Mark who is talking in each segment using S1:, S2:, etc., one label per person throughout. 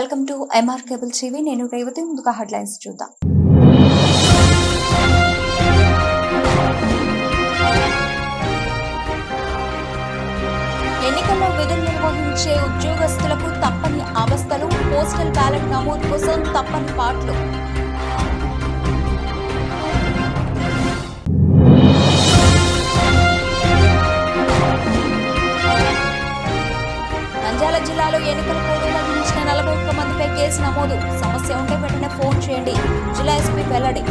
S1: Welcome to MR cable TV నేను రేవతి ముందుగా headlines చూద్దాం. ఎన్నికల్లో విధులు నిర్వహించే ఉద్యోగస్తులకు తప్పని అవస్థలు పోస్టల్ బ్యాలెట్ నమోదు కోసం తప్పని పాటలు. నంద్యాల జిల్లాలో ఎన్నికల కోడ్ ఉల్లంఘించిన కేసు నమోదు సమస్య ఉంటే వెంటనే ఫోన్ చేయండి. జిల్లా ఎస్పీ వెల్లడి.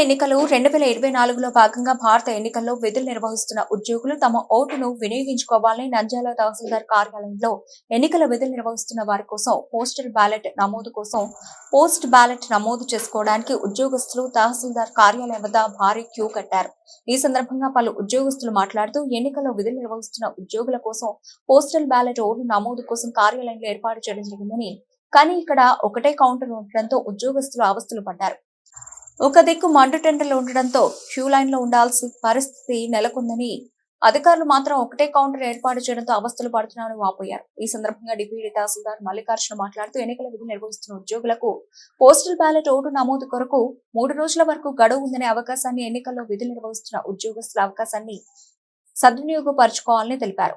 S1: ఎన్నికలు రెండు వేల ఇరవై నాలుగులో భాగంగా భారత ఎన్నికల్లో విధులు నిర్వహిస్తున్న ఉద్యోగులు తమ ఓటును వినియోగించుకోవాలని నంద్యాల తహసీల్దార్ కార్యాలయంలో ఎన్నికల విధులు నిర్వహిస్తున్న వారి కోసం పోస్టల్ బ్యాలెట్ నమోదు కోసం పోస్ట్ బ్యాలెట్ నమోదు చేసుకోవడానికి ఉద్యోగస్తులు తహసీల్దార్ కార్యాలయం వద్ద భారీ క్యూ కట్టారు. ఈ సందర్భంగా పలు ఉద్యోగస్తులు మాట్లాడుతూ ఎన్నికల్లో విధులు నిర్వహిస్తున్న ఉద్యోగుల కోసం పోస్టల్ బ్యాలెట్ ఓటు నమోదు కోసం కార్యాలయంలో ఏర్పాటు చేయడం జరిగిందని కానీ ఇక్కడ ఒకటే కౌంటర్ ఉండడంతో ఉద్యోగస్తులు అవస్థలు పడ్డారు. ఒక దిక్కు మండుటెండలు ఉండడంతో క్యూ లైన్లో ఉండాల్సిన పరిస్థితి నెలకొందని అధికారులు మాత్రం ఒకటే కౌంటర్ ఏర్పాటు చేయడంతో అవస్థలు పడుతున్నారని వాపోయారు. ఈ సందర్భంగా డిప్యూటీ తహసీల్దార్ మల్లికార్జున మాట్లాడుతూ ఎన్నికల విధులు నిర్వహిస్తున్న ఉద్యోగులకు పోస్టల్ బ్యాలెట్ ఓటు నమోదు కొరకు మూడు రోజుల వరకు గడువు ఉందనే అవకాశాన్ని ఎన్నికల్లో విధులు నిర్వహిస్తున్న ఉద్యోగస్తుల అవకాశాన్ని సద్వినియోగపరచుకోవాలని తెలిపారు.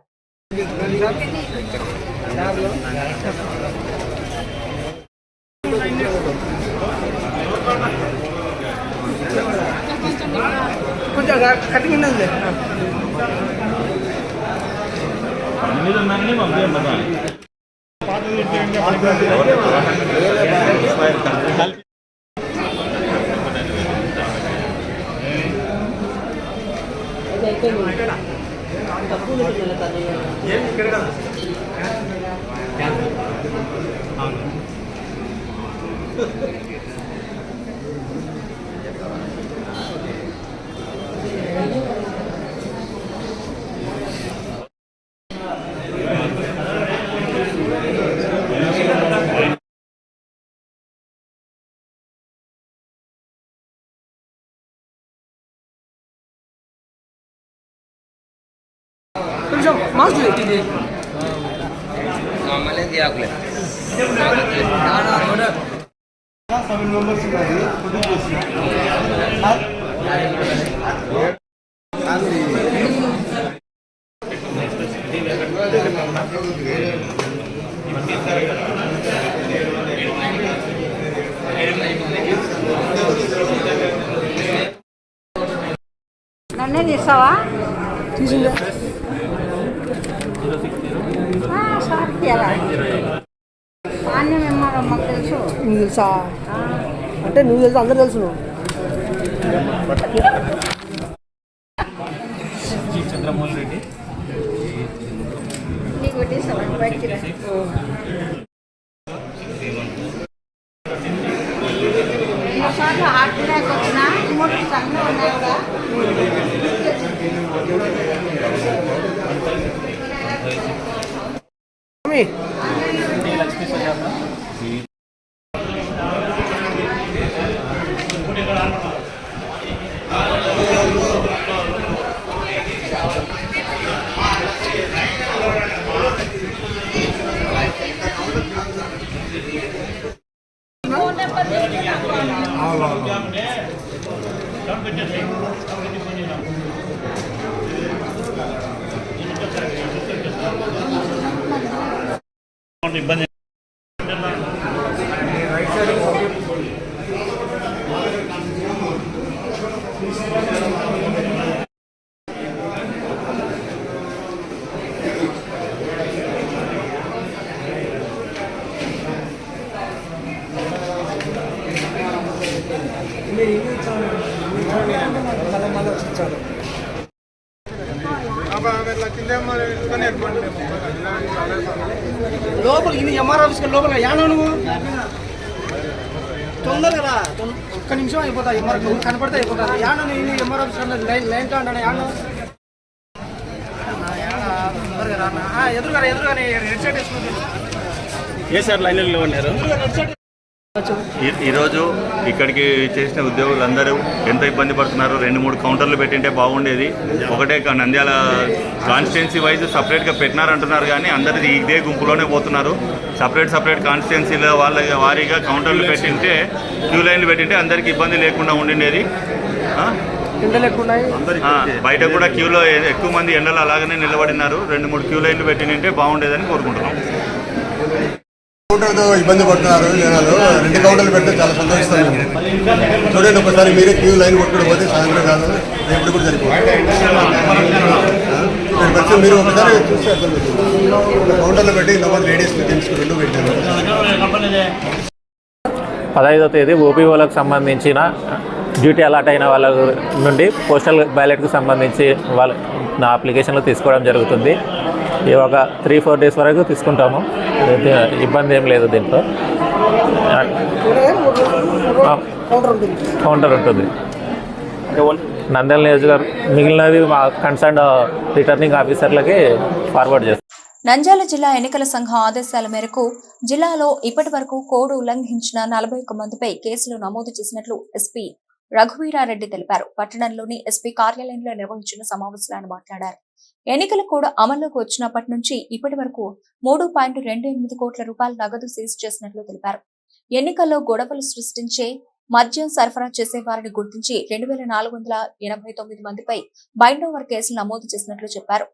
S2: కొంచెం కటింగ్ ఉంది
S3: మీద ఉన్నారని పంపించమ్మా
S2: కొంచెం సెవెన్ మెంబర్స్
S4: నన్నే తీస్తావా?
S2: తీసిందే
S4: ఆ, సార్ తీయాలా? నాణ్యం ఏమో మాకు తెలుసు.
S2: అంటే నువ్వు తెలుసు అందరు తెలుసు నువ్వు లోపలికి ఇది ఎంఆర్ ఆఫీస్కి లోపల యానో నువ్వు? తొందరగా రా. ఒక్క నిమిషం అయిపోతా. ఎంఆర్ నువ్వు కనపడితే అయిపోతా. యానో ఇది ఎంఆర్ ఆఫీస్ లైన్ లైన్ కా అంటాను? యానో ఎదురుగా ఎదురుగా రెడ్ షర్ట్
S3: ఏ సార్ లైన్లో ఉన్నారు
S5: ఈరోజు ఇక్కడికి చేసిన ఉద్యోగులందరూ ఎంత ఇబ్బంది పడుతున్నారు రెండు మూడు కౌంటర్లు పెట్టింటే బాగుండేది. ఒకటే నంద్యాల కాన్స్టిట్యున్సీ వైజ్ సపరేట్గా పెట్టినారంటున్నారు కానీ అందరు ఇదే గుంపులోనే పోతున్నారు. సపరేట్ సపరేట్ కాన్స్టిట్యున్సీల వాళ్ళ వారీగా కౌంటర్లు పెట్టింటే క్యూ లైన్లు పెట్టింటే అందరికి ఇబ్బంది లేకుండా ఉండిండేది. బయట కూడా క్యూలో ఎక్కువ మంది ఎండలు అలాగనే నిలబడినారు. రెండు మూడు క్యూ లైన్లు పెట్టింటే బాగుండేదని కోరుకుంటున్నాం.
S6: కౌంటర్తో ఇబ్బంది పడుతున్నారు జనాలు. రెండు కౌంటర్లు పెడితే చాలా సంతోషిస్తాను చూడండి ఒకసారి మీరే క్యూ లైన్ కొట్టుకుని పోతే సాయంత్రం కాదు ఎప్పుడు కూడా సరిపోతుంది ఇక్కడ మీరు ఒకసారి చూస్తే అర్థమవుతుంది కౌంటర్లో పెట్టి ఇంతమంది లేడీస్ జెంట్స్ రెండు పెట్టారు.
S7: పదహైదో తేదీ ఓపీఓలకు సంబంధించిన డ్యూటీ అలాట్ అయిన వాళ్ళ నుండి పోస్టల్ బ్యాలెట్కి సంబంధించి వాళ్ళ నా అప్లికేషన్లు తీసుకోవడం జరుగుతుంది. ఈ ఒక త్రీ ఫోర్ డేస్ వరకు తీసుకుంటాము. ఇబ్బంది ఏం లేదు దీంట్లో.
S2: కౌంటర్ ఉంటుంది.
S7: నందల్ నియోజకవర్గం మిగిలినది మా కన్సర్న్ రిటర్నింగ్ ఆఫీసర్లకి ఫార్వర్డ్ చేస్తాం.
S1: నంద్యాల జిల్లా ఎన్నికల సంఘం ఆదేశాల మేరకు జిల్లాలో ఇప్పటి వరకు కోడ్ ఉల్లంఘించిన నలభై ఒక్క మందిపై కేసులు నమోదు చేసినట్లు ఎస్పీ రఘువీరారెడ్డి తెలిపారు. పట్టణంలోని ఎస్పీ కార్యాలయంలో నిర్వహించిన సమావేశంలో ఆయన మాట్లాడారు. ఎన్నికల కోడ్ అమల్లోకి వచ్చినప్పటి నుంచి ఇప్పటి వరకు మూడు పాయింట్ రెండు ఎనిమిది కోట్ల రూపాయల నగదు సీజ్ చేసినట్లు తెలిపారు. ఎన్నికల్లో గొడవలు సృష్టించే మద్యం సరఫరా చేసే వారిని గుర్తించి రెండు వేల నాలుగు వందల ఎనభై తొమ్మిది మందిపై బైండ్ ఓవర్ కేసులు నమోదు చేసినట్లు చెప్పారు.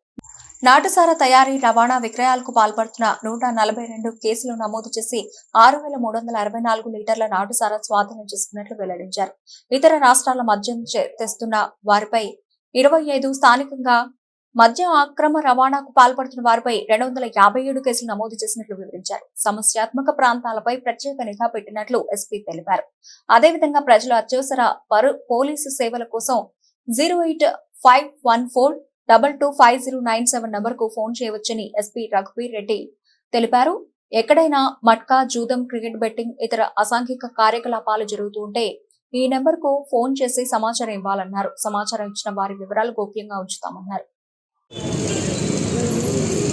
S1: నాటుసార తయారీ రవాణా విక్రయాలకు పాల్పడుతున్న నూట నలభై రెండు కేసులు నమోదు చేసి ఆరు వేల మూడు వందల అరవై నాలుగు లీటర్ల నాటుసారా స్వాధీనం చేసుకున్నట్లు వెల్లడించారు. ఇతర రాష్ట్రాల మద్యం చే- తెస్తున్న వారిపై ఇరవై ఐదు స్థానికంగా మద్యం అక్రమ రవాణాకు పాల్పడుతున్న వారిపై రెండు వందల యాభై ఏడు కేసులు నమోదు చేసినట్లు వివరించారు. సమస్యాత్మక ప్రాంతాలపై ప్రత్యేక నిఘా పెట్టినట్లు ఎస్పీ తెలిపారు. అదేవిధంగా ప్రజలు అత్యవసర పరు పోలీసు సేవల కోసం zero eight five one four double two five zero nine seven నంబర్కు ఫోన్ చేయవచ్చని ఎస్పీ రఘువీర్ రెడ్డి తెలిపారు. ఎక్కడైనా మట్కా జూదం క్రికెట్ బెట్టింగ్ ఇతర అసాంఘిక కార్యకలాపాలు జరుగుతూ ఉంటే ఈ నెంబర్కు ఫోన్ చేసి సమాచారం ఇవ్వాలన్నారు. సమాచారం ఇచ్చిన వారి వివరాలు గోప్యంగా ఉంచుతామన్నారు.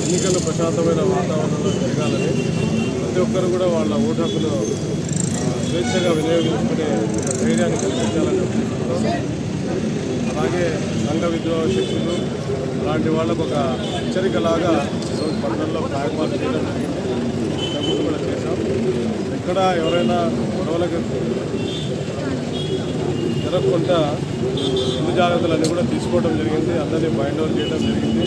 S8: ఎన్నికలు ప్రశాంతమైన వాతావరణంలో జరగాలని ప్రతి ఒక్కరు కూడా వాళ్ళ ఓటు హక్కును స్వేచ్ఛగా వినియోగించుకునే ధైర్యాన్ని కల్పించాలని అలాగే సంఘ విద్రోహ శక్తులు అలాంటి వాళ్ళకు ఒక హెచ్చరికలాగా ఈరోజు పట్టణంలో ఫ్లాగ్ మార్చ్ చేయడం జరిగింది. కూడా చేశాం. ఎక్కడ ఎవరైనా గొడవలకు జరగకుండా ముందు జాగ్రత్తలన్నీ కూడా తీసుకోవడం జరిగింది. అందరినీ బైండ్ ఓవర్ చేయడం జరిగింది.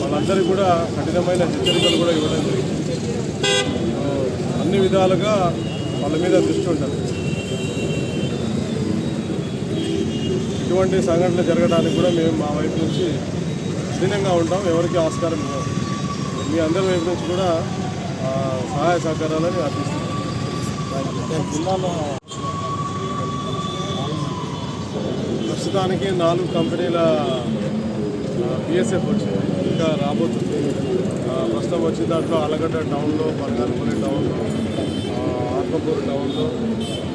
S8: వాళ్ళందరికీ కూడా కఠినమైన హెచ్చరికలు కూడా ఇవ్వడం జరిగింది. అన్ని విధాలుగా వాళ్ళ మీద దృష్టి ఉంటుంది ఇటువంటి సంఘటనలు జరగడానికి కూడా మేము మా వైపు నుంచి కఠినంగా ఉంటాం. ఎవరికి ఆస్కారం ఇవ్వం మీ అందరి వైపు నుంచి కూడా సహాయ సహకారాలని అర్థిస్తున్నాం జిల్లాలో ప్రస్తుతానికి నాలుగు కంపెనీల బిఎస్ఎఫ్ వచ్చింది. ఇంకా రాబోతుంది. ప్రస్తుతం వచ్చిన దాంట్లో అలగడ్డ టౌన్లో బంగారపల్లి టౌన్లో ఆత్మకూరు టౌన్లో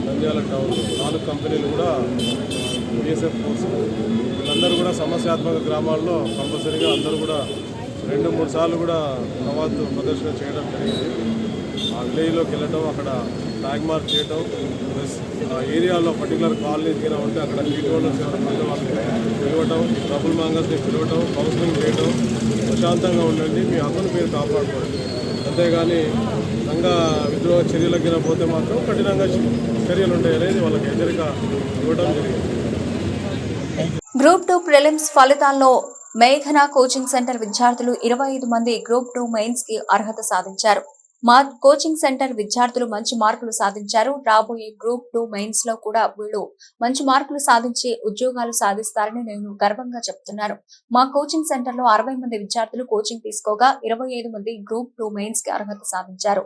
S8: నంద్యాల టౌన్లో నాలుగు కంపెనీలు కూడా బిఎస్ఎఫ్ ఫోర్స్ వీళ్ళందరూ కూడా సమస్యాత్మక గ్రామాల్లో కంపల్సరీగా అందరూ కూడా రెండు మూడు సార్లు కూడా నవాజ్ ప్రదర్శన చేయడం జరిగింది. ఆ విలేజ్లోకి వెళ్ళటం అక్కడ ట్యాగ్ మార్క్ చేయటం ఏరియాలో పర్టికులర్ కాలనీస్ కింద ఉంటే అక్కడ స్ట్రీట్ ఓనర్స్ ఎవరైనా వాళ్ళని పిలవటం డబుల్ మ్యాంగర్స్ని పిలవటం కౌన్సిలింగ్ చేయటం ప్రశాంతంగా ఉండండి మీ హక్కును మీరు కాపాడుకోండి. అంతేగాని సంఘ విద్రోహ చర్యలకి పోతే మాత్రం కఠినంగా చర్యలు ఉంటాయి అనేది వాళ్ళకి హెచ్చరిక ఇవ్వడం జరిగింది.
S1: గ్రూప్ టూ ప్రిలిమ్స్ ఫలితాల్లో మేఘన కోచింగ్ సెంటర్ విద్యార్థులు ఇరవై ఐదు మంది గ్రూప్ టూ మెయిన్స్కి అర్హత సాధించారు. మా కోచింగ్ సెంటర్ విద్యార్థులు మంచి మార్కులు సాధించారు. రాబోయే గ్రూప్ టూ మెయిన్స్లో కూడా వీళ్ళు మంచి మార్కులు సాధించి ఉద్యోగాలు సాధిస్తారని నేను గర్వంగా చెప్తున్నాను మా కోచింగ్ సెంటర్లో అరవై మంది విద్యార్థులు కోచింగ్ తీసుకోగా ఇరవై ఐదు మంది గ్రూప్ టూ మెయిన్స్కి అర్హత సాధించారు.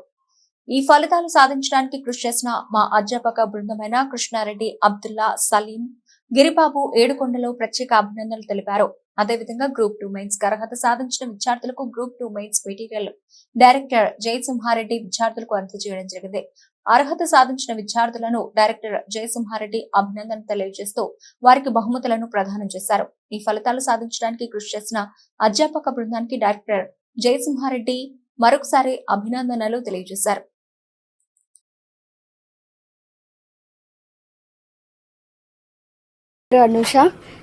S1: ఈ ఫలితాలు సాధించడానికి కృషి చేసిన మా అధ్యాపక బృందమైన కృష్ణారెడ్డి అబ్దుల్లా సలీం గిరిబాబు ఏడుకొండలో ప్రత్యేక అభినందనలు తెలిపారు. అదేవిధంగా గ్రూప్ టూ మెయిన్స్ అర్హత సాధించిన విద్యార్థులకు group two mains material director Jayasimhareddy విద్యార్థులకు అందజేయడం జరిగింది. అర్హత సాధించిన విద్యార్థులను డైరెక్టర్ జయసింహారెడ్డి అభినందన తెలియజేస్తూ వారికి బహుమతులను ప్రదానం చేశారు. ఈ ఫలితాలు సాధించడానికి కృషి చేసిన అధ్యాపక బృందానికి డైరెక్టర్ జయసింహారెడ్డి మరొకసారి అభినందనలు తెలియజేశారు.
S9: అనుష.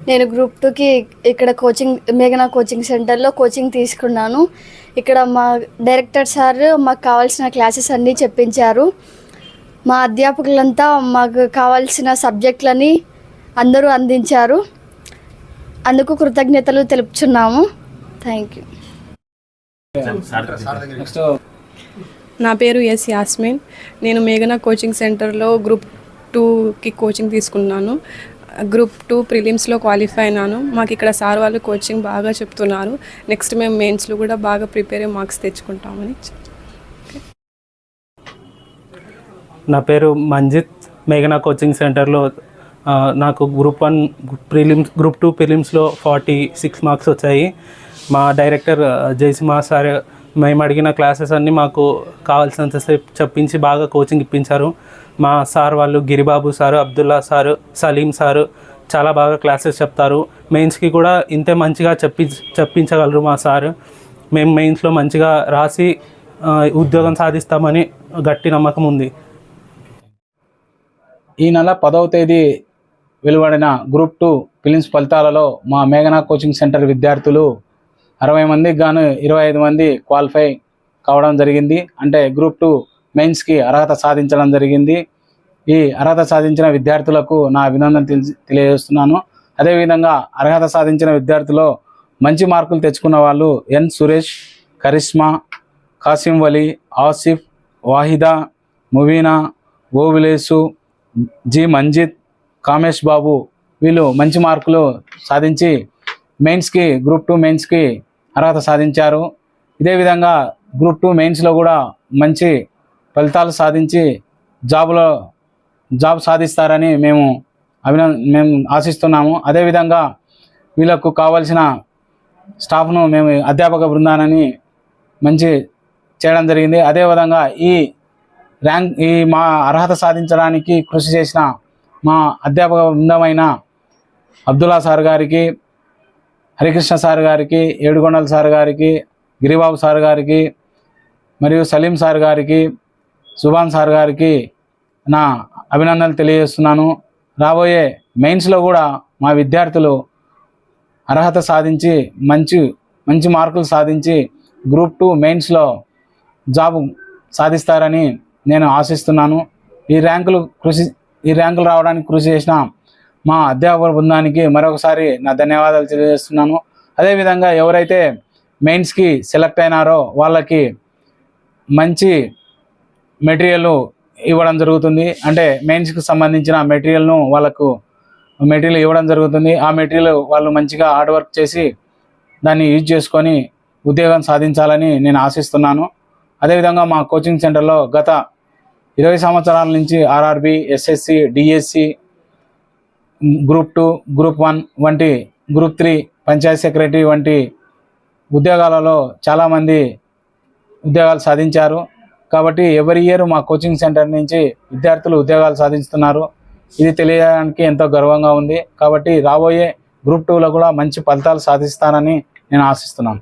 S9: నేను గ్రూప్ టూకి ఇక్కడ కోచింగ్ మేఘనా కోచింగ్ సెంటర్లో కోచింగ్ తీసుకున్నాను. ఇక్కడ మా డైరెక్టర్ సార్ మాకు కావాల్సిన క్లాసెస్ అన్నీ చెప్పించారు. మా అధ్యాపకులంతా మాకు కావాల్సిన సబ్జెక్టులని అందరూ అందించారు. అందుకు కృతజ్ఞతలు తెలుపుచున్నాము. థ్యాంక్ యూ
S10: నా పేరు ఎస్ యాస్మిన్. నేను మేఘనా కోచింగ్ సెంటర్లో గ్రూప్ టూకి కోచింగ్ తీసుకున్నాను. గ్రూప్ టూ ప్రిలిమ్స్లో క్వాలిఫై అయినాను. మాకు ఇక్కడ సార్ వాళ్ళు కోచింగ్ బాగా చెప్తున్నారు. నెక్స్ట్ మేము మెయిన్స్లో కూడా బాగా ప్రిపేర్ అయ్యి మార్క్స్ తెచ్చుకుంటామని
S11: నా పేరు మంజిత్. మేఘనా కోచింగ్ సెంటర్లో నాకు group one prelims group two ప్రిలిమ్స్లో forty six marks వచ్చాయి. మా డైరెక్టర్ ఆ, జయసింహ సార్ మేము అడిగిన క్లాసెస్ అన్నీ మాకు కావాల్సినంతసేపు చెప్పించి బాగా కోచింగ్ ఇప్పించారు. మా సార్ వాళ్ళు Giribabu sir Abdullah sir Salim sir చాలా బాగా క్లాసెస్ చెప్తారు. మెయిన్స్కి కూడా ఇంతే మంచిగా చెప్పి చెప్పించగలరు మా సారు. మేము మెయిన్స్లో మంచిగా రాసి ఉద్యోగం సాధిస్తామని గట్టి నమ్మకం ఉంది.
S12: ఈ నెల పదవ తేదీ వెలువడిన గ్రూప్ టూ ఫిలిమ్స్ ఫలితాలలో మా మేఘనా కోచింగ్ సెంటర్ విద్యార్థులు అరవై మందికి గాను ఇరవై ఐదు మంది క్వాలిఫై కావడం జరిగింది. అంటే గ్రూప్ టూ మెయిన్స్కి అర్హత సాధించడం జరిగింది. ఈ అర్హత సాధించిన విద్యార్థులకు నా అభినందన తెలిసి తెలియజేస్తున్నాను. అదేవిధంగా అర్హత సాధించిన విద్యార్థుల్లో మంచి మార్కులు తెచ్చుకున్న వాళ్ళు ఎన్ సురేష్ కరిష్మా కాసిం వలి ఆసిఫ్ వాహిదా ముబీనా గోవిలేసు జి మంజిత్ కామేష్ బాబు వీళ్ళు మంచి మార్కులు సాధించి మెయిన్స్కి గ్రూప్ టూ మెయిన్స్కి అర్హత సాధించారు. ఇదే విధంగా గ్రూప్ టూ మెయిన్స్లో కూడా మంచి ఫలితాలు సాధించి జాబ్లో జాబ్ సాధిస్తారని మేము అభిన మేము ఆశిస్తున్నాము. అదేవిధంగా వీళ్ళకు కావాల్సిన స్టాఫ్ను మేము అధ్యాపక బృందాన్ని మంచి చేయడం జరిగింది. అదేవిధంగా ఈ ర్యాంక్ ఈ మా అర్హత సాధించడానికి కృషి చేసిన మా అధ్యాపక బృందమైన అబ్దుల్లా సార్ గారికి హరికృష్ణ సార్ గారికి ఏడుగొండల సార్ గారికి గిరిబాబు సార్ గారికి మరియు సలీం సార్ గారికి సుభాన్ సార్ గారికి నా అభినందనలు తెలియజేస్తున్నాను. రాబోయే మెయిన్స్లో కూడా మా విద్యార్థులు అర్హత సాధించి మంచి మంచి మార్కులు సాధించి గ్రూప్ టూ మెయిన్స్లో జాబ్ సాధిస్తారని నేను ఆశిస్తున్నాను. ఈ ర్యాంకులు కృషి ఈ ర్యాంకులు రావడానికి కృషి చేసిన మా అధ్యాపక బృందానికి మరొకసారి నా ధన్యవాదాలు తెలియజేస్తున్నాను. అదేవిధంగా ఎవరైతే మెయిన్స్కి సెలెక్ట్ అయినారో వాళ్ళకి మంచి మెటీరియల్ ఇవ్వడం జరుగుతుంది. అంటే మెయిన్స్కి సంబంధించిన మెటీరియల్ను వాళ్ళకు మెటీరియల్ ఇవ్వడం జరుగుతుంది. ఆ మెటీరియల్ వాళ్ళు మంచిగా హార్డ్ వర్క్ చేసి దాన్ని యూజ్ చేసుకొని ఉద్యోగం సాధించాలని నేను ఆశిస్తున్నాను. అదేవిధంగా మా కోచింగ్ సెంటర్లో గత ఇరవై సంవత్సరాల నుంచి RRB SSC DSC group two group one వంటి గ్రూప్ త్రీ పంచాయత్ సెక్రటరీ వంటి ఉద్యోగాలలో చాలామంది ఉద్యోగాలు సాధించారు. కాబట్టి ఎవరి ఇయర్ మా కోచింగ్ సెంటర్ నుంచి విద్యార్థులు ఉద్యోగాలు సాధిస్తున్నారు. ఇది తెలియడానికి ఎంతో గర్వంగా ఉంది. కాబట్టి రాబోయే గ్రూప్ టూలో కూడా మంచి ఫలితాలు సాధిస్తానని నేను ఆశిస్తున్నాను.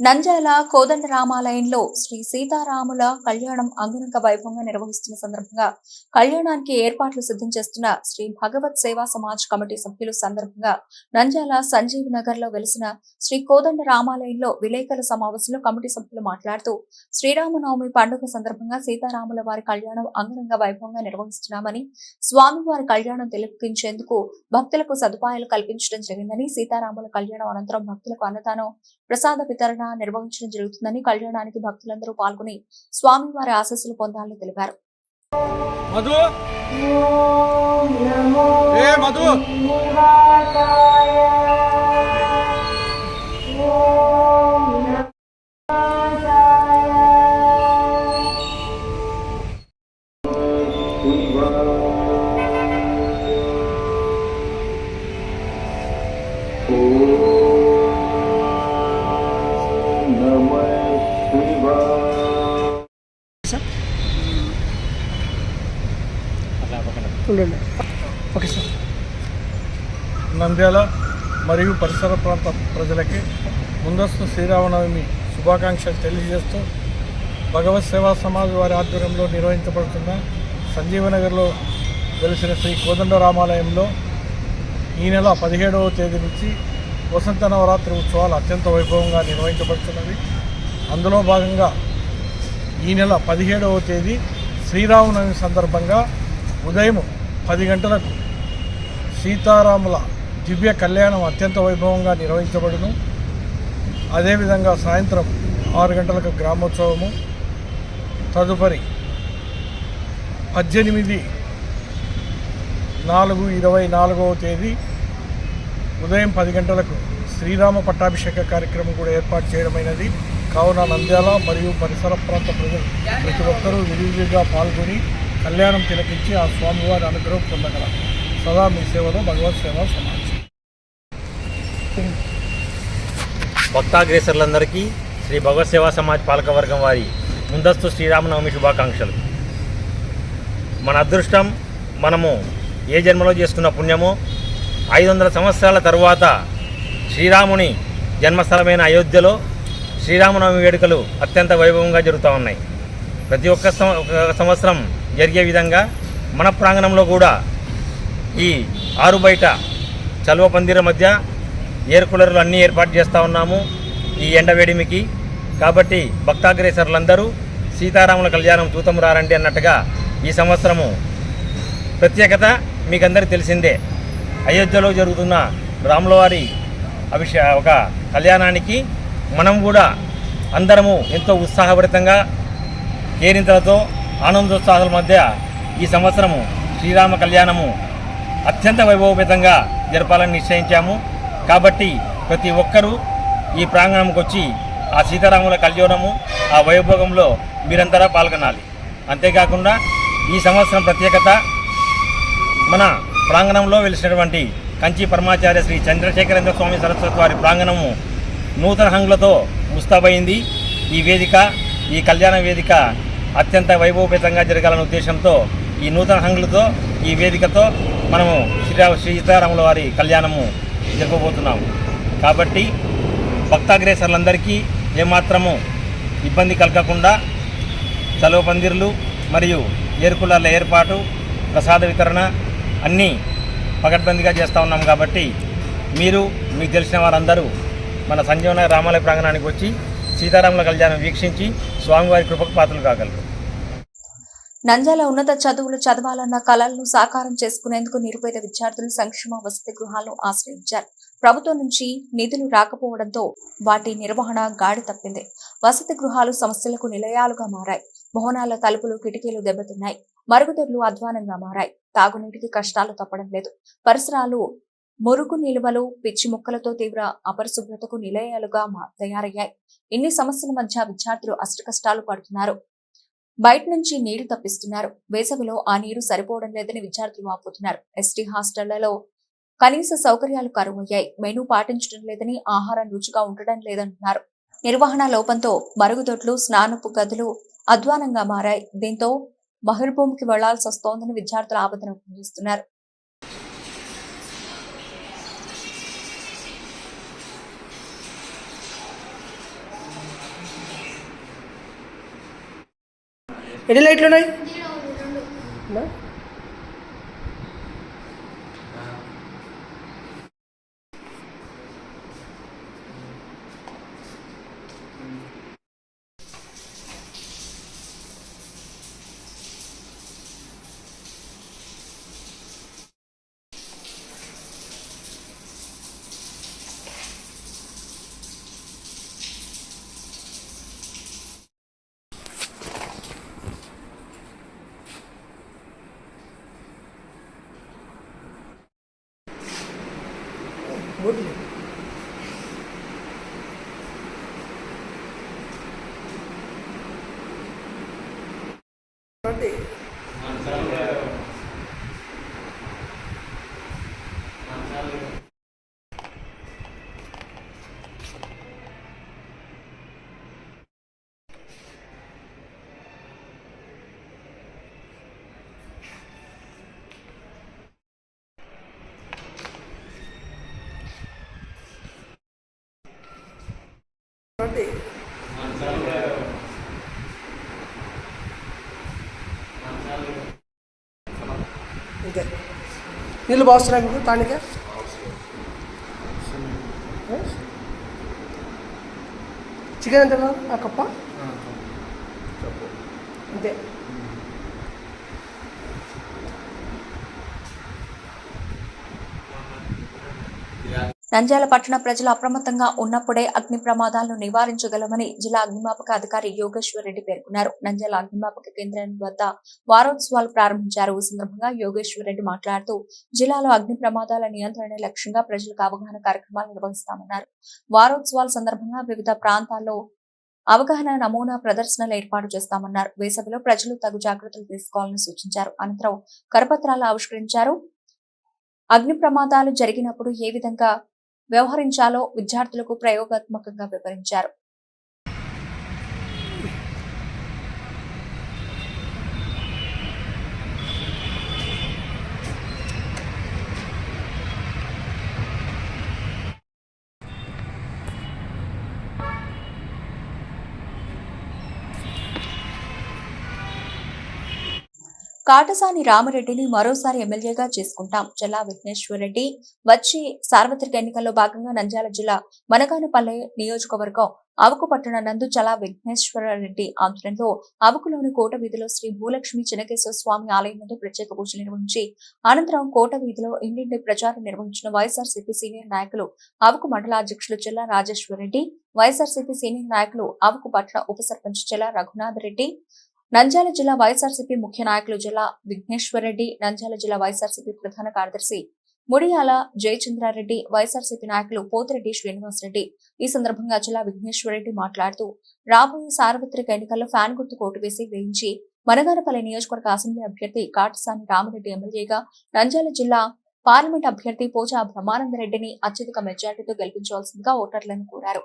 S1: నంజాల కోదండ రామాలయంలో శ్రీ సీతారాముల కళ్యాణం అంగరంగ వైభవంగా నిర్వహిస్తున్న సందర్భంగా కళ్యాణానికి ఏర్పాట్లు సిద్ధం చేస్తున్న శ్రీ భగవత్ సేవా సమాజ్ కమిటీ సభ్యులు సందర్భంగా నంజాల సంజీవ్ నగర్లో వెలిసిన శ్రీ కోదండ రామాలయంలో విలేకరుల సమావేశంలో కమిటీ సభ్యులు మాట్లాడుతూ శ్రీరామనవమి పండుగ సందర్భంగా సీతారాముల వారి కళ్యాణం అంగరంగ వైభవంగా నిర్వహిస్తున్నామని స్వామివారి కళ్యాణం తెలిపించేందుకు భక్తులకు సదుపాయాలు కల్పించడం జరిగిందని సీతారాముల కళ్యాణం అనంతరం భక్తులకు అన్నదానం ప్రసాద వితరణ నిర్వహించడం జరుగుతుందని కళ్యాణానికి భక్తులందరూ పాల్గొని స్వామివారి ఆశీస్సులు పొందాలని తెలిపారు.
S13: మధు! ఏ మధు! మరియు పరిసర ప్రాంత ప్రజలకి ముందస్తు శ్రీరామనవమి శుభాకాంక్షలు తెలియజేస్తూ భగవత్ సేవా సమాజ్ వారి ఆధ్వర్యంలో నిర్వహించబడుతున్న సంజీవనగర్లో వెలిసిన శ్రీ కోదండ రామాలయంలో ఈ నెల పదిహేడవ తేదీ నుంచి వసంత నవరాత్రి ఉత్సవాలు అత్యంత వైభవంగా నిర్వహించబడుతున్నవి. అందులో భాగంగా ఈ నెల పదిహేడవ తేదీ శ్రీరామనవమి సందర్భంగా ఉదయం పది గంటలకు సీతారాముల దివ్య కళ్యాణం అత్యంత వైభవంగా నిర్వహించబడును. అదేవిధంగా సాయంత్రం ఆరు గంటలకు గ్రామోత్సవము. తదుపరి పద్దెనిమిది నాలుగు ఇరవై నాలుగవ తేదీ ఉదయం పది గంటలకు శ్రీరామ పట్టాభిషేక కార్యక్రమం కూడా ఏర్పాటు చేయడమైనది. కావున నంద్యాల మరియు పరిసర ప్రాంత ప్రజలు ప్రతి ఒక్కరూ విరివిగా పాల్గొని కళ్యాణం తిలకించి ఆ స్వామివారి అనుగ్రహం పొందగల సదా మీ సేవలో భగవత్ సేవ సమాజం
S3: భక్తాగ్రేసర్లందరికీ శ్రీ భగవత్ సేవా సమాజ్ పాలకవర్గం వారి ముందస్తు శ్రీరామనవమి శుభాకాంక్షలు. మన అదృష్టం మనము ఏ జన్మలో చేసుకున్న పుణ్యమో ఐదు వందల సంవత్సరాల తరువాత శ్రీరాముని జన్మస్థలమైన అయోధ్యలో శ్రీరామనవమి వేడుకలు అత్యంత వైభవంగా జరుగుతూ ఉన్నాయి. ప్రతి ఒక్క సం- ఒక సంవత్సరం జరిగే విధంగా మన ప్రాంగణంలో కూడా ఈ ఆరు బయట చలువ పందిర మధ్య ఎయిర్ కూలర్లు అన్నీ ఏర్పాటు చేస్తూ ఉన్నాము ఈ ఎండవేడిమికి కాబట్టి భక్తాగ్రేసరులందరూ సీతారాముల కళ్యాణం చూతం రారండి అన్నట్టుగా ఈ సంవత్సరము ప్రత్యేకత మీకందరికీ తెలిసిందే. అయోధ్యలో జరుగుతున్న రాములవారి అభిషే ఒక కళ్యాణానికి మనం కూడా అందరము ఎంతో ఉత్సాహభరితంగా కేరింతలతో ఆనందోత్సాహాల మధ్య ఈ సంవత్సరము శ్రీరామ కళ్యాణము అత్యంత వైభవపేతంగా జరపాలని నిశ్చయించాము. కాబట్టి ప్రతి ఒక్కరూ ఈ ప్రాంగణంకి వచ్చి ఆ సీతారాముల కళ్యాణము ఆ వైభోగంలో మీరందరూ పాల్గొనాలి. అంతేకాకుండా ఈ సంవత్సరం ప్రత్యేకత మన ప్రాంగణంలో వెలిసినటువంటి కంచి పరమాచార్య శ్రీ చంద్రశేఖరేంద్ర స్వామి సరస్వతి వారి ప్రాంగణము నూతన హంగులతో ముస్తాబైంది ఈ వేదిక ఈ కళ్యాణ వేదిక అత్యంత వైభవపేతంగా జరగాలనే ఉద్దేశంతో ఈ నూతన హంగులతో ఈ వేదికతో మనము శ్రీరా సీతారాముల వారి కళ్యాణము జరపబోతున్నాము కాబట్టి భక్తాగ్రేసర్లందరికీ ఏమాత్రము ఇబ్బంది కలగకుండా చలువ పందిర్లు మరియు ఏరుకులర్ల ఏర్పాటు ప్రసాద వితరణ అన్నీ పకడ్బందీగా చేస్తూ ఉన్నాం కాబట్టి మీరు మీకు తెలిసిన వారందరూ మన సంజీవన రామాలయ ప్రాంగణానికి వచ్చి సీతారాముల కళ్యాణం వీక్షించి స్వామివారి కృపకు పాత్రలు కాగలరు.
S1: నంద్యాల ఉన్నత చదువులు చదవాలన్న కలలను సాకారం చేసుకునేందుకు నిరుపేద విద్యార్థులు సంక్షేమ వసతి గృహాలను ఆశ్రయించారు. ప్రభుత్వం నుంచి నిధులు రాకపోవడంతో వాటి నిర్వహణ గాడి తప్పింది. వసతి గృహాలు సమస్యలకు నిలయాలుగా మారాయి. భవనాల తలుపులు కిటికీలు దెబ్బతిన్నాయి. మరుగుదొడ్లు అధ్వానంగా మారాయి. తాగునీటికి కష్టాలు తప్పడం లేదు. పరిసరాలు మురుగు నిల్వలు పిచ్చి ముక్కలతో తీవ్ర అపరిశుభ్రతకు నిలయాలుగా తయారయ్యాయి. ఇన్ని సమస్యల మధ్య విద్యార్థులు అష్టకష్టాలు పడుతున్నారు. బయట నుంచి నీరు తప్పిస్తున్నారు. వేసవిలో ఆ నీరు సరిపోవడం లేదని విద్యార్థులు వాపోతున్నారు. ఎస్టీ హాస్టళ్ళలో కనీస సౌకర్యాలు కరువయ్యాయి. మెనూ పాటించడం లేదని ఆహారం రుచిగా ఉండడం లేదంటున్నారు. నిర్వహణ లోపంతో మరుగుదొడ్లు స్నానపు గదులు అధ్వానంగా మారాయి. దీంతో బహిర్భూమికి వెళ్ళాల్సి వస్తోందని విద్యార్థులు ఆవేదన వ్యక్తం చేస్తున్నారు.
S2: ఎన్ని లైట్లు ఉన్నాయి అంతే నీళ్ళు బాగుస్తున్నాయి మీకు తానికే చికెన్ ఎంత కప్ప? అంతే.
S1: నంద్యాల పట్టణ ప్రజలు అప్రమత్తంగా ఉన్నప్పుడే అగ్ని ప్రమాదాలను నివారించగలమని జిల్లా అగ్నిమాపక అధికారి యోగేశ్వర్ రెడ్డి పేర్కొన్నారు. నంద్యాల అగ్నిమాపక కేంద్రం వద్ద వారోత్సవాలు ప్రారంభించారు. ఈ సందర్భంగా యోగేశ్వర్ రెడ్డి మాట్లాడుతూ జిల్లాలో అగ్ని ప్రమాదాల నియంత్రణ లక్ష్యంగా ప్రజలకు అవగాహన కార్యక్రమాలు నిర్వహిస్తామన్నారు. వారోత్సవాల సందర్భంగా వివిధ ప్రాంతాల్లో అవగాహన నమూనా ప్రదర్శనలు ఏర్పాటు చేస్తామన్నారు. వేసవిలో ప్రజలు తగు జాగ్రత్తలు తీసుకోవాలని సూచించారు. అనంతరం కరపత్రాలు ఆవిష్కరించారు. అగ్ని ప్రమాదాలు జరిగినప్పుడు ఏ విధంగా వ్యవహరించాలో విద్యార్థులకు ప్రయోగాత్మకంగా వివరించారు. కాటసాని రామరెడ్డిని మరోసారి ఎమ్మెల్యేగా చేసుకుంటాం. జిల్లా విఘ్నేశ్వరరెడ్డి వచ్చి సార్వత్రిక ఎన్నికల్లో భాగంగా నంద్యాల జిల్లా మనగానపల్లె నియోజకవర్గం అవకు పట్టణ నందు చలా విఘ్నేశ్వరరెడ్డి ఆధ్వర్యంలో అవకులోని కోట వీధిలో శ్రీ భూలక్ష్మి చెనకేశ్వర స్వామి ఆలయం నుండి ప్రత్యేక పూజలు నిర్వహించి అనంతరం కోట వీధిలో ఇంటింటి ప్రచారం నిర్వహించిన వైఎస్ఆర్సీపీ సీనియర్ నాయకులు అవకు మండల అధ్యక్షులు జిల్లా రాజేశ్వరరెడ్డి వైఎస్ఆర్సీపీ సీనియర్ నాయకులు అవకు పట్టణ ఉప సర్పంచ్ జిల్లా రఘునాథ్ రెడ్డి నంద్యాల జిల్లా వైఎస్ఆర్సీపీ ముఖ్య నాయకులు జిల్లా విఘ్నేశ్వరరెడ్డి నంద్యాల జిల్లా వైఎస్ఆర్సీపీ ప్రధాన కార్యదర్శి ముడియాల జయచంద్రారెడ్డి వైఎస్ఆర్సీపీ నాయకులు పోతిరెడ్డి శ్రీనివాసరెడ్డి. ఈ సందర్భంగా జిల్లా విఘ్నేశ్వరరెడ్డి మాట్లాడుతూ రాబోయే సార్వత్రిక ఎన్నికల్లో ఫ్యాన్ గుర్తు కోటు వేసి వేయించి మనగానపల్లి నియోజకవర్గ అసెంబ్లీ అభ్యర్థి కాటసాని రామరెడ్డి ఎమ్మెల్యేగా నంద్యాల జిల్లా పార్లమెంట్ అభ్యర్థి పోచా బ్రహ్మానందరెడ్డిని అత్యధిక మెజార్టీతో గెలిపించవలసిందిగా ఓటర్లను కోరారు.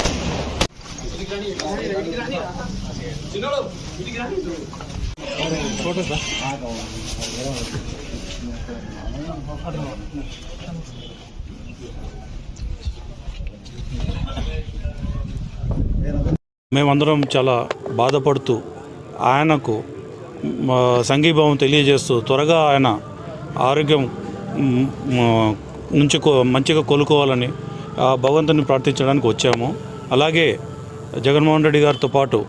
S14: మేమందరం చాలా బాధపడుతూ ఆయనకు సంఘీభావం తెలియజేస్తూ త్వరగా ఆయన ఆరోగ్యం నుంచి మంచిగా కోలుకోవాలని ఆ భగవంతుని ప్రార్థించడానికి వచ్చాము. అలాగే జగన్మోహన్ రెడ్డి గారితో పాటు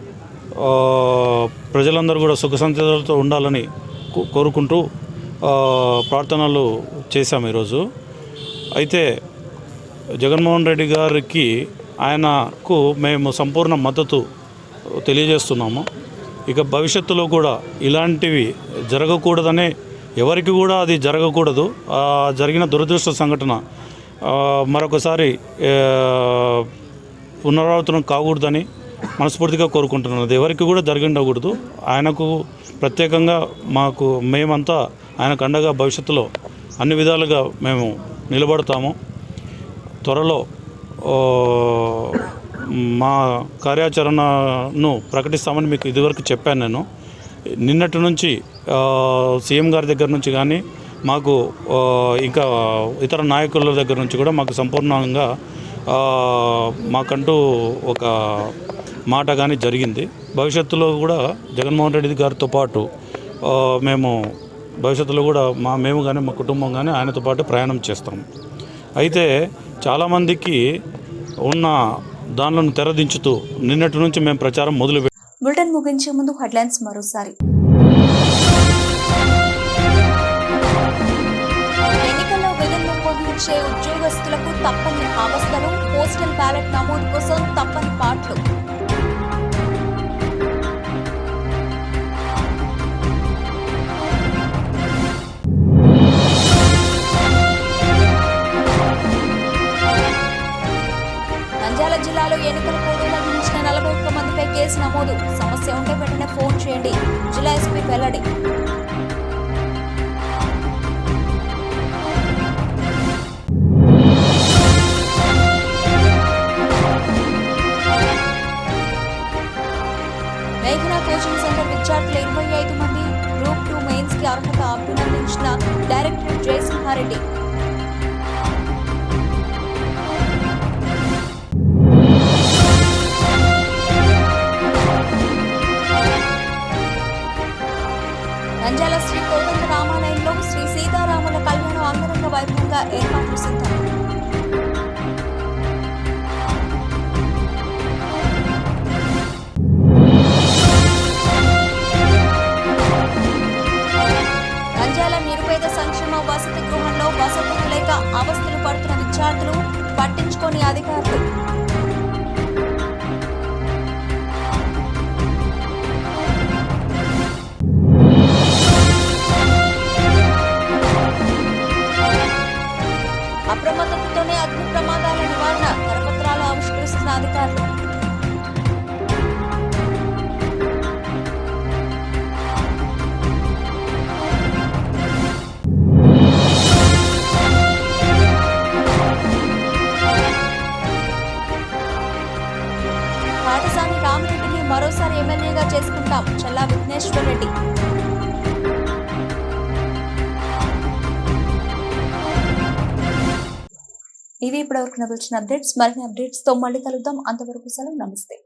S14: ప్రజలందరూ కూడా సుఖ సంతోషాలతో ఉండాలని కో- కోరుకుంటూ ప్రార్థనలు చేశాము ఈరోజు. అయితే జగన్మోహన్ రెడ్డి గారికి ఆయనకు మేము సంపూర్ణ మద్దతు తెలియజేస్తున్నాము. ఇక భవిష్యత్తులో కూడా ఇలాంటివి జరగకూడదనే ఎవరికి కూడా అది జరగకూడదు. జరిగిన దురదృష్ట సంఘటన మరొకసారి పునరావృతం కాకూడదని మనస్ఫూర్తిగా కోరుకుంటున్నాను. ఎవరికి కూడా జరిగి ఉండకూడదు ఆయనకు ప్రత్యేకంగా మాకు మేమంతా ఆయనకు అండగా భవిష్యత్తులో అన్ని విధాలుగా మేము నిలబడతాము. త్వరలో మా కార్యాచరణను ప్రకటిస్తామని మీకు ఇదివరకు చెప్పాను నేను. నిన్నటి నుంచి సీఎం గారి దగ్గర నుంచి కానీ మాకు ఇంకా ఇతర నాయకుల దగ్గర నుంచి కూడా మాకు సంపూర్ణంగా మాకంటూ ఒక మాట కానీ జరిగింది. భవిష్యత్తులో కూడా జగన్మోహన్ రెడ్డి గారితో పాటు ఆ, మేము భవిష్యత్తులో కూడా మా మేము కానీ మా కుటుంబం కానీ ఆయనతో పాటు ప్రయాణం చేస్తాం. అయితే చాలామందికి ఉన్న దానిలను తెరదించుతూ నిన్నటి నుంచి మేము ప్రచారం మొదలు
S1: బులెటిన్ ముగించే ముందు హెడ్లైన్స్ మరోసారి. ఎన్నికల్లో విధులు నిర్వహించే ఉద్యోగస్తులకు తప్పని అవస్థలు పోస్టల్ బ్యాలెట్ నమోదు కోసం తప్పని పాటలు. నంద్యాల జిల్లాలో ఎన్నికల కోడ్ ఉల్లంఘించిన నలభై ఒక్క మందిపై కేసు నమోదు. సమస్య ఉంటే వెంటనే ఫోన్ చేయండి. జిల్లా ఎస్పీ వెల్లడి. మేఘనా కోచింగ్ సెంటర్ విద్యార్థులు ఇరవై ఐదు మంది గ్రూప్ టూ మెయిన్స్కి అర్హత అభినందించిన డైరెక్టర్ జయసింహారెడ్డి. నంజాల శ్రీ కోదండ రామాలయంలో శ్రీ సీతారాముల కళ్యాణం అంగరంగ వైభవంగా ఏర్పాట్లు సిద్ధం వసతి గృహంలో వసతులు లేక అవస్థలు పడుతున్న విద్యార్థులు పట్టించుకొని అధికారులు. ఇవి ఇప్పటివరకు వచ్చిన అప్డేట్స్ మరిన్ని అప్డేట్స్తో మళ్ళీ కలుద్దాం. అంతవరకు సెలవు. నమస్తే.